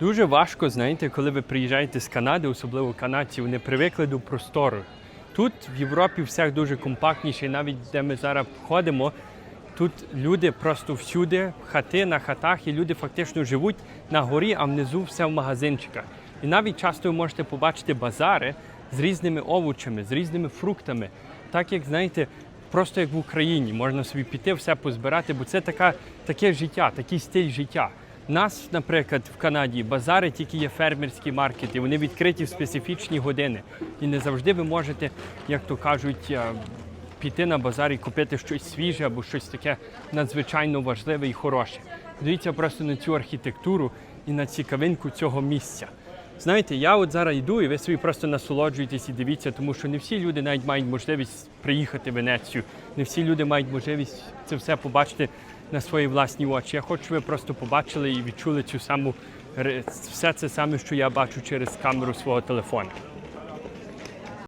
Дуже важко, знаєте, коли ви приїжджаєте з Канади, особливо канадці, вони привикли до простору. Тут в Європі все дуже компактніше, навіть де ми зараз ходимо, тут люди просто всюди, хати на хатах, і люди фактично живуть на горі, а внизу все в магазинчиках. І навіть часто ви можете побачити базари з різними овочами, з різними фруктами. Так як знаєте, просто як в Україні, можна собі піти, все позбирати, бо це така, таке життя, такий стиль життя. Нас, наприклад, в Канаді базари тільки є фермерські маркети, вони відкриті в специфічні години. І не завжди ви можете, як то кажуть, е, піти на базар і купити щось свіже або щось таке надзвичайно важливе і хороше. Дивіться просто на цю архітектуру і на цікавинку цього місця. Знаєте, я от зараз йду, і ви собі просто насолоджуєтесь і дивіться, тому що не всі люди навіть мають можливість приїхати в Венецію, не всі люди мають можливість це все побачити на свої власні очі. Я хочу, щоб ви просто побачили і відчули цю саму все це саме, що я бачу через камеру свого телефону.